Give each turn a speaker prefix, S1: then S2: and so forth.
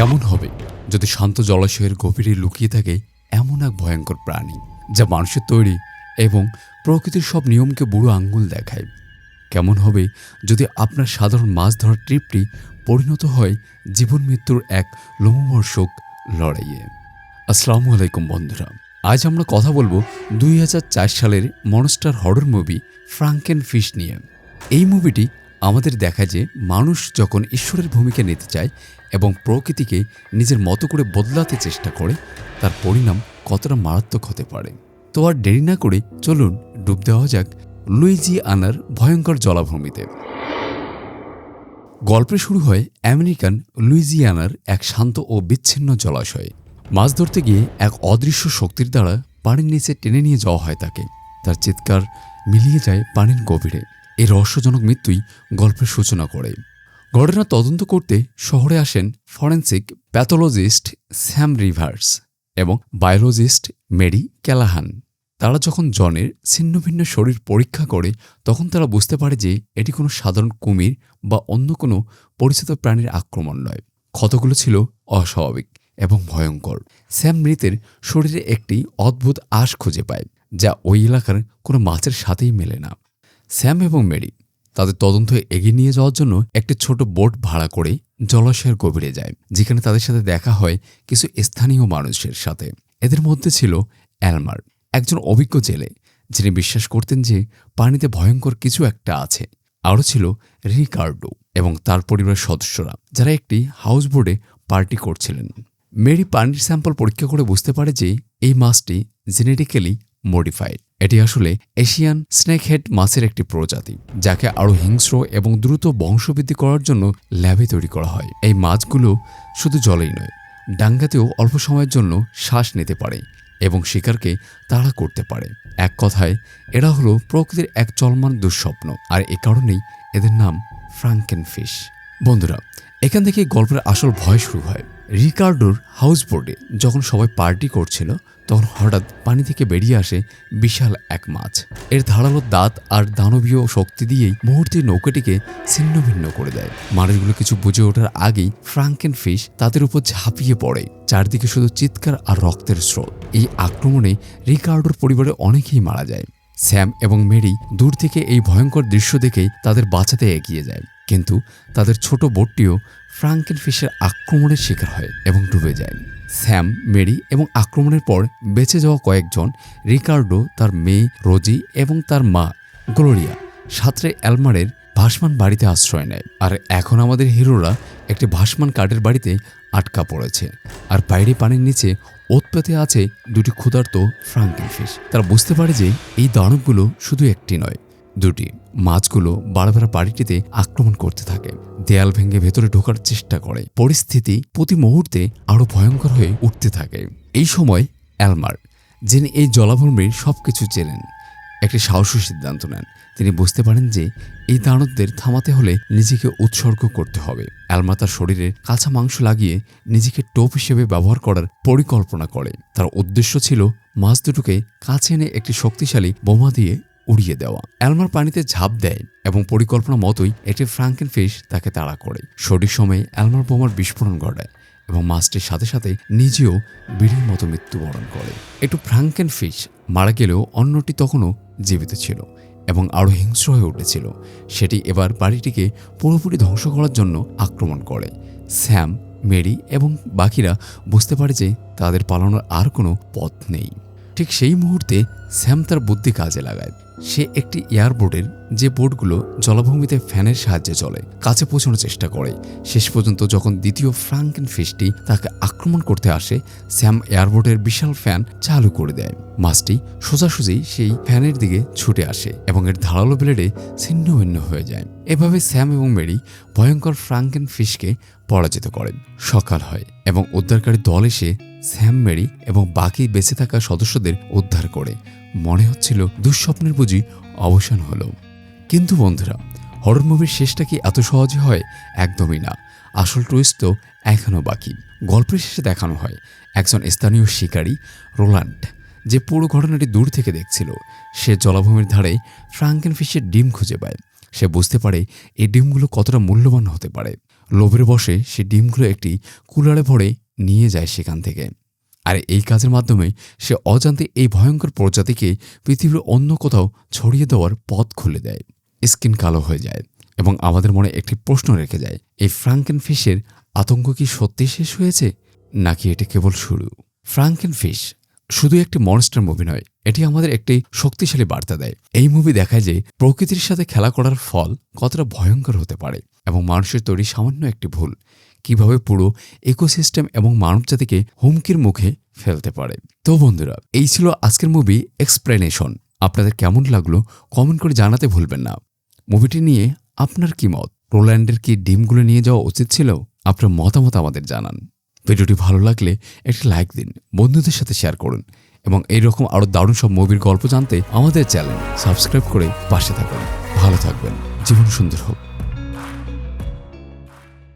S1: কেমন হবে যদি শান্ত জলাশয়ের গভীরে লুকিয়ে থাকে এমন এক ভয়ঙ্কর প্রাণী যা মানুষের তৈরি এবং প্রকৃতির সব নিয়মকে বুড়ো আঙ্গুল দেখায়? কেমন হবে যদি আপনার সাধারণ মাছ ধরার ট্রিপটি পরিণত হয় জীবন মৃত্যুর এক লোমহর্ষক লড়াইয়ে? আসসালামু আলাইকুম, বন্ধুরা। আজ আমরা কথা বলব দুই হাজার চার সালের monster horror movie Frankenfish নিয়ে। এই মুভিটি আমাদের দেখা যে মানুষ যখন ঈশ্বরের ভূমিকা নিতে চায় এবং প্রকৃতিকে নিজের মতো করে বদলাতে চেষ্টা করে, তার পরিণাম কতটা মারাত্মক হতে পারে। তো আর দেরি না করে চলুন ডুব দেওয়া যাক লুইজি আনার ভয়ঙ্কর জলাভূমিতে। গল্পে শুরু হয় আমেরিকান লুইজিয়ানার এক শান্ত ও বিচ্ছিন্ন জলাশয়ে। মাছ ধরতে গিয়ে এক অদৃশ্য শক্তির দ্বারা পানির নিচে টেনে নিয়ে যাওয়া হয় তাকে। তার চিৎকার মিলিয়ে যায় পানির গভীরে। এই রহস্যজনক মৃত্যুই গল্পের সূচনা করে। ঘটনা তদন্ত করতে শহরে আসেন ফরেন্সিক প্যাথোলজিস্ট স্যাম রিভার্স এবং বায়োলজিস্ট মেরি ক্যালাহান। তারা যখন জনের ছিন্ন ভিন্ন শরীর পরীক্ষা করে, তখন তারা বুঝতে পারে যে এটি কোনো সাধারণ কুমির বা অন্য কোনো পরিচিত প্রাণীর আক্রমণ নয়। ক্ষতগুলো ছিল অস্বাভাবিক এবং ভয়ঙ্কর। স্যাম মৃতের শরীরে একটি অদ্ভুত আশ খুঁজে পায়, যা ওই এলাকার কোনো মাছের সাথেই মেলে না। স্যাম এবং মেরি তাদের তদন্ত এগিয়ে নিয়ে যাওয়ার জন্য একটি ছোট বোট ভাড়া করে জলাশয়ের গভীরে যায়, যেখানে তাদের সাথে দেখা হয় কিছু স্থানীয় মানুষের সাথে। এদের মধ্যে ছিল অ্যালমার, একজন অভিজ্ঞ জেলে, যিনি বিশ্বাস করতেন যে পানিতে ভয়ঙ্কর কিছু একটা আছে। আরও ছিল রিকার্ডো এবং তার পরিবারের সদস্যরা, যারা একটি হাউস বোর্ডে পার্টি করছিলেন। মেরি পানির স্যাম্পল পরীক্ষা করে বুঝতে পারে যে এই মাছটি জেনেটিক্যালি মডিফাইড। এটি আসলে এশিয়ান স্নেকহেড মাছের একটি প্রজাতি, যাকে আরও হিংস্র এবং দ্রুত বংশবৃদ্ধি করার জন্য ল্যাবে তৈরি করা হয়। এই মাছগুলো শুধু জলেই নয়, ডাঙ্গাতেও অল্প সময়ের জন্য শ্বাস নিতে পারে এবং শিকারকে তাড়া করতে পারে। এক কথায়, এরা হলো প্রকৃতির এক চলমান দুঃস্বপ্ন, আর এ কারণেই এদের নাম ফ্রাঙ্কেন ফিশ বন্ধুরা, এখান থেকে গল্পের আসল ভয় শুরু হয়। রিকার্ডোর হাউস বোর্ডে যখন সবাই পার্টি করছিল, তখন হঠাৎ পানি থেকে বেরিয়ে আসে বিশাল এক মাছ। এর ধারালো দাঁত আর দানবীয় শক্তি দিয়েই মুহূর্তে নৌকাটিকে ছিন্ন ভিন্ন করে দেয়। মানুষগুলো কিছু বুঝে ওঠার আগেই ফ্রাঙ্কেন ফিশ তাদের উপর ঝাঁপিয়ে পড়ে। চারদিকে শুধু চিৎকার আর রক্তের স্রোত। এই আক্রমণে রিকার্ডোর পরিবারে অনেকেই মারা যায়। স্যাম এবং মেরি দূর থেকে এই ভয়ঙ্কর দৃশ্য দেখেই তাদের বাঁচাতে এগিয়ে যায়। কিন্তু তাদের ছোট বোটটিও ফ্রাঙ্কেন ফিশের আক্রমণের শিকার হয় এবং ডুবে যায়। স্যাম, মেরি এবং আক্রমণের পর বেঁচে যাওয়া কয়েকজন, রিকার্ডো, তার মেয়ে রোজি এবং তার মা গ্লোরিয়া, সাঁতরে অ্যালমারের ভাসমান বাড়িতে আশ্রয় নেয়। আর এখন আমাদের হিরোরা একটি ভাসমান কাঠের বাড়িতে আটকা পড়েছে। আর বাইরে পানির নিচে ওত পেতে আছে দুটি ক্ষুধার্ত ফ্রাঙ্কেন ফিশ তারা বুঝতে পারে যে এই দানবগুলো শুধু একটি নয়। দুটি। মাছগুলো বারবার বাড়িটিতে আক্রমণ করতে থাকে। দেয়াল ভেঙে ভেতরে ঢোকার চেষ্টা করে। পরিস্থিতি প্রতি মুহূর্তে আরও ভয়ঙ্কর হয়ে উঠতে থাকে। এই সময় অ্যালমার যিনি এই জলাভূমির সব কিছু চেনেন, একটি সাহসী সিদ্ধান্ত নেন। তিনি বুঝতে পারেন যে এই দানবদের থামাতে হলে নিজেকে উৎসর্গ করতে হবে। অ্যালমা তার শরীরে কাঁচা মাংস লাগিয়ে নিজেকে টোপ হিসেবে ব্যবহার করার পরিকল্পনা করে। তার উদ্দেশ্য ছিল মাছ দুটোকে কাছে এনে একটি শক্তিশালী বোমা দিয়ে উড়িয়ে দেওয়া। অ্যালমার পানিতে ঝাঁপ দেয় এবং পরিকল্পনা মতোই একটি ফ্রাঙ্কেন ফিশ তাকে তাড়া করে। সঠিক সময়ে অ্যালমার বোমার বিস্ফোরণ ঘটায় এবং মাছটির সাথে সাথে নিজেও বিড়ির মতো মৃত্যুবরণ করে। একটু ফ্রাঙ্কেন ফিশ মারা গেলেও অন্যটি তখনও জীবিত ছিল এবং আরও হিংস্র হয়ে উঠেছিল। সেটি এবার বাড়িটিকে পুরোপুরি ধ্বংস করার জন্য আক্রমণ করে। স্যাম, মেরি এবং বাকিরা বুঝতে পারে যে তাদের পালানোর আর কোনো পথ নেই। ঠিক সেই মুহূর্তে স্যাম তার বুদ্ধি কাজে লাগায়। সে একটি এয়ারবোর্ডের যে বোটগুলো জলাভূমিতে ফ্যানের সাহায্যে চলে, কাছে পৌঁছানোর চেষ্টা করে। শেষ পর্যন্ত যখন দ্বিতীয় ফ্রাঙ্কেন ফিশটি তাকে আক্রমণ করতে আসে, স্যাম এয়ারবোর্ডের বিশাল ফ্যান চালু করে দেয়। মাছটি সোজাসুজি সেই ফ্যানের দিকে ছুটে আসে এবং এর ধারালো ব্লেডে ছিন্ন ভিন্ন হয়ে যায়। এভাবে স্যাম এবং মেরি ভয়ঙ্কর ফ্রাঙ্কেন ফিশকে পরাজিত করেন। সকাল হয় এবং উদ্ধারকারী দল এসে স্যাম, মেরি এবং বাকি বেঁচে থাকা সদস্যদের উদ্ধার করে। মনে হচ্ছিল দুঃস্বপ্নের বুঝি অবসান হলো। কিন্তু বন্ধুরা হরর মুভির শেষটা কি এত সহজে হয়? একদমই না। আসল টুইস্ট তো এখনও বাকি। গল্পের শেষে দেখানো হয় একজন স্থানীয় শিকারী রোল্যান্ড যে পুরো ঘটনাটি দূর থেকে দেখছিল। সে জলাভূমির ধারে ফ্রাঙ্কেন ফিশের ডিম খুঁজে পায়। সে বুঝতে পারে এই ডিমগুলো কতটা মূল্যবান হতে পারে। লোভের বসে সে ডিমগুলো একটি কুলারে ভরে নিয়ে যায় সেখান থেকে। আর এই কাজের মাধ্যমে সে অজান্তে এই ভয়ঙ্কর প্রজাতিকে পৃথিবীর অন্য কোথাও ছড়িয়ে দেওয়ার পথ খুলে দেয়। স্কিন কালো হয়ে যায় এবং আমাদের মনে একটি প্রশ্ন রেখে যায়, এই ফ্রাঙ্কেন ফিশের আতঙ্ক কি সত্যি শেষ হয়েছে? নাকি এটি কেবল শুরু? ফ্রাঙ্কেন ফিশ শুধু একটি মনস্টার মুভি নয়, এটি আমাদের একটি শক্তিশালী বার্তা দেয়। এই মুভি দেখায় যে প্রকৃতির সাথে খেলা করার ফল কতটা ভয়ঙ্কর হতে পারে এবং মানুষের তৈরি সামান্য একটি ভুল। কীভাবে পুরো ইকোসিস্টেম এবং মানবজাতিকে হুমকির মুখে ফেলতে পারে। তো বন্ধুরা, এই ছিল আজকের মুভি এক্সপ্লেনেশন আপনাদের কেমন লাগল কমেন্ট করে জানাতে ভুলবেন না। মুভিটি নিয়ে আপনার কি মত? রোল্যান্ডের কি ডিমগুলো নিয়ে যাওয়া উচিত ছিল? আপনার মতামত আমাদের জানান। ভিডিওটি ভালো লাগলে একটি লাইক দিন, বন্ধুদের সাথে শেয়ার করুন এবং এইরকম আরও দারুণ সব মুভির গল্প জানতে আমাদের চ্যানেল সাবস্ক্রাইব করে পাশে থাকুন। ভালো থাকবেন, জীবন সুন্দর হোক।